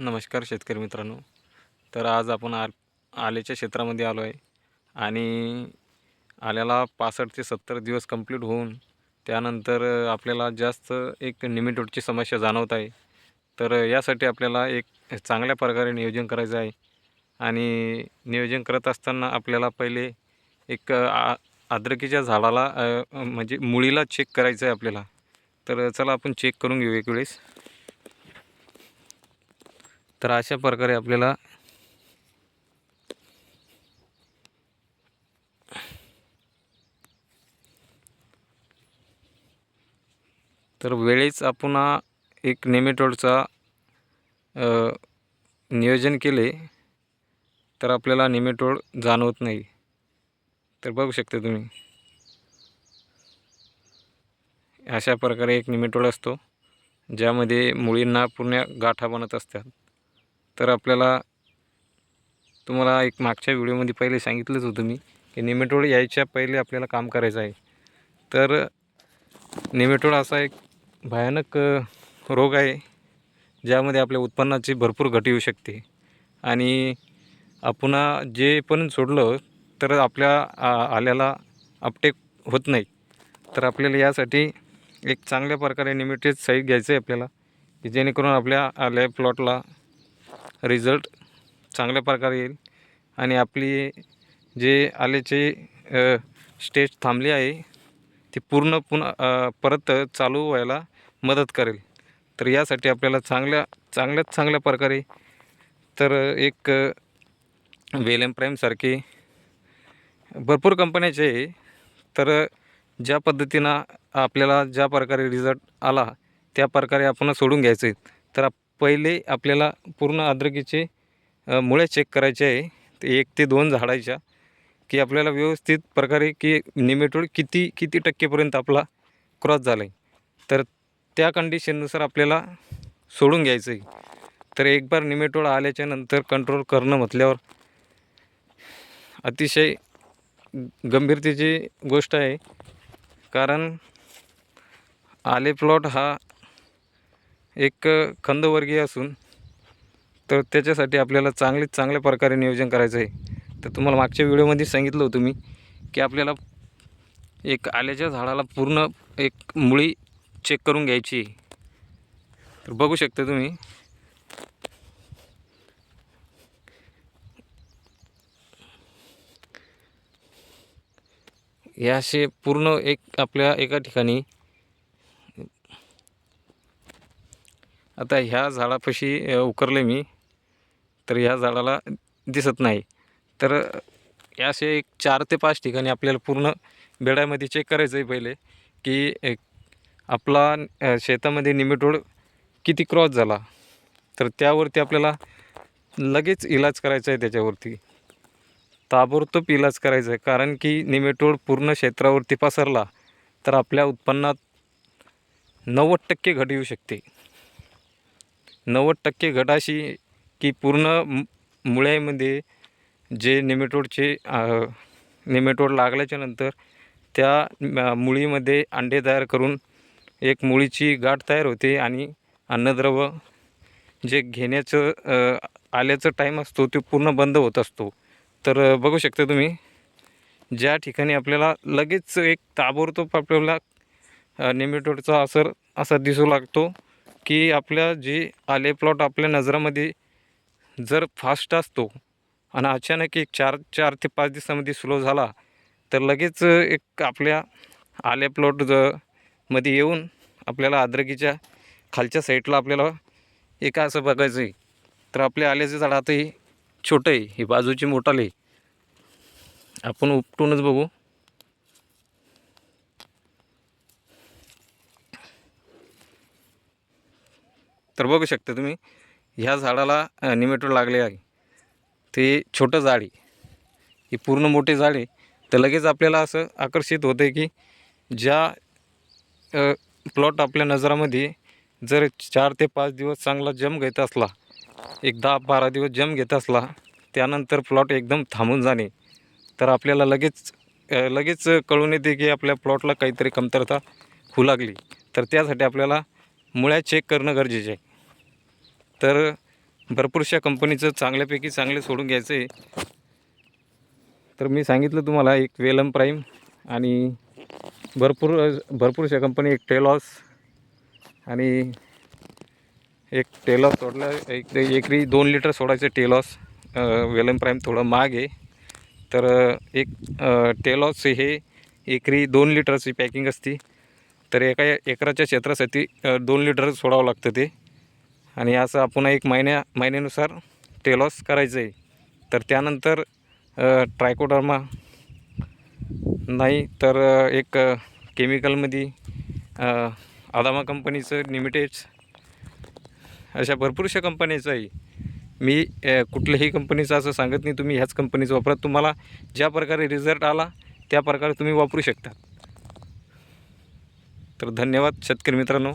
नमस्कार शेतकरी मित्रांनो. तर आज आपण आ आल्याच्या क्षेत्रामध्ये आलो आहे आणि आल्याला पासष्ट ते सत्तर दिवस कंप्लीट होऊन त्यानंतर आपल्याला जास्त एक निमिटोटची समस्या जाणवत आहे. तर यासाठी आपल्याला एक चांगल्या प्रकारे नियोजन करायचं आहे. आणि नियोजन करत असताना आपल्याला पहिले एक आ अद्रकीच्या झाडाला म्हणजे मुळीला चेक करायचं आहे आपल्याला. तर चला आपण चेक करून घेऊ एक वेळेस. तर अशा प्रकारे आपल्याला तर वेळेच आपण एक नेमेटोडचा नियोजन केले तर आपल्याला नेमेटोड जाणवत नाही. तर बघू शकता तुम्ही. अशा प्रकारे एक निमेटोड असतो ज्यामध्ये मुळींना पूर्ण गाठा बनत असतात. तर आपल्याला तुम्हाला एक मागच्या व्हिडिओमध्ये पहिले सांगितलंच होतं मी की निमेटोड यायच्या पहिले आपल्याला काम करायचं आहे. तर निमेटोड असा एक भयानक रोग आहे ज्यामध्ये आपल्या उत्पन्नाची भरपूर घट येऊ शकते. आणि आपण जे पण सोडलं तर आपल्या आ- आल्याला अपटेक होत नाही. तर आपल्याला यासाठी एक चांगल्या प्रकारे निमेटेड साईज घ्यायचं आहे आपल्याला की जेणेकरून आपल्या आल्या प्लॉटला रिझल्ट चांगल्या प्रकारे येईल. आणि आपली जे आल्याचे स्टेज थांबली आहे ती पूर्ण पुन्हा परत चालू व्हायला मदत करेल. तर यासाठी आपल्याला चांगल्या चांगल्यात चांगल्या प्रकारे तर एक वेल एम प्राईमसारखी भरपूर कंपन्याचे आहे. तर ज्या पद्धतीनं आपल्याला ज्या प्रकारे रिझल्ट आला त्या प्रकारे आपण सोडून घ्यायचं तर आप- पहिले आपल्याला पूर्ण अद्रकीचे मुळे चेक करायचे आहे. ते एक ते दोन झाडाच्या की आपल्याला व्यवस्थित प्रकारे की निमेटोड किती किती टक्केपर्यंत आपला क्रॉस झाला आहे तर त्या कंडिशननुसार आपल्याला सोडून घ्यायचं आहे. तर एक बार निमेटोड आल्याच्यानंतर कंट्रोल करणं म्हटल्यावर अतिशय गंभीरतेची गोष्ट आहे. कारण आले प्लॉट हा एक खंदवर्गीय असून तर त्याच्यासाठी आपल्याला चांगलीच चांगल्या प्रकारे नियोजन करायचं आहे तर तुम्हाला मागच्या व्हिडिओमध्ये सांगितलं होतं मी की आपल्याला एक आल्याच्या झाडाला पूर्ण एक मुळी चेक करून घ्यायची. तर बघू शकता तुम्ही. हे असे पूर्ण एक आपल्या एका ठिकाणी आता ह्या झाडापाशी उकरले मी तर ह्या झाडाला दिसत नाही. तर या असे एक चार ते पाच ठिकाणी आपल्याला पूर्ण बेड्यामध्ये चेक करायचं आहे पहिले की एक आपला शेतामध्ये निमेटोड किती क्रॉस झाला. तर त्यावरती आपल्याला लगेच इलाज करायचा आहे त्याच्यावरती. ताबडतोब इलाज करायचा आहे कारण की निमेटोड पूर्ण क्षेत्रावरती पसरला तर आपल्या उत्पन्नात नव्वद टक्के घट येऊ शकते. नव्वद टक्के घट अशी की पूर्ण मुळ्यामध्ये जे निमेटोडचे निमेटोड लागल्याच्यानंतर त्या मुळीमध्ये अंडे तयार करून एक मुळीची गाठ तयार होते आणि अन्नद्रव्य जे घेण्याचं आल्याचं टाईम असतो तो पूर्ण बंद होत असतो. तर बघू शकता तुम्ही ज्या ठिकाणी आपल्याला लगेच एक ताबडतोब आपल्याला निमेटोडचा नेमेटोडचा असर असा दिसू लागतो की आपल्या जे आले प्लॉट आपल्या नजरामध्ये जर फास्ट असतो आणि अचानक एक चार चार ते पाच दिवसामध्ये स्लो झाला तर लगेच एक आपल्या आले प्लॉट ज मध्ये येऊन आपल्याला अद्रकीच्या खालच्या साईडला आपल्याला एका असं बघायचं आहे. तर आपल्या आल्याचे झाड आता हे छोटं आहे ही बाजूची मोठाले. आपण उपटूनच बघू. तर बघू शकता तुम्ही ह्या झाडाला निमेटोड लागले आहे. ते छोटं झाड आहे. हे पूर्ण मोठे झाड आहे. तर लगेच आपल्याला असं आकर्षित होतं आहे की ज्या प्लॉट आपल्या नजरामध्ये जर चार ते पाच दिवस चांगला जम घेत असला एक दहा बारा दिवस जम घेत असला त्यानंतर प्लॉट एकदम थांबून जाणे. तर आपल्याला लगेच लगेच कळून येते की आपल्या प्लॉटला काहीतरी कमतरता होऊ लागली. तर त्यासाठी आपल्याला मुळ्या चेक करणं गरजेचे आहे. तर भरपूरशा कंपनीचं चांगल्यापैकी चांगलं सोडून घ्यायचं आहे. तर मी सांगितलं तुम्हाला एक वेलम प्राईम आणि भरपूर भरपूरशा कंपनी एक टेलॉस आणि एक टेलॉस सोडलं एक एकरी दोन लिटर सोडायचं टेलॉस वेलम प्राईम थोडं महाग आहे. तर एक टेलॉस हे एकरी दोन लिटरची पॅकिंग असते. तर एका एकराच्या क्षेत्रासाठी दोन लिटर सोडावं लागतं ते. आणि असं आपण एक महिन्या महिन्यानुसार टेलॉस करायचं आहे तर त्यानंतर ट्रायकोडर्मा नाही तर एक केमिकलमध्ये आदामा कंपनीचं लिमिटेड अशा भरपूरशा कंपनीचं आहे. मी कुठल्याही कंपनीचं असं सांगत नाही तुम्ही ह्याच कंपनीचं वापरा. तुम्हाला ज्या प्रकारे रिझल्ट आला त्या प्रकारे तुम्ही वापरू शकता. तर धन्यवाद शेतकरी मित्रांनो.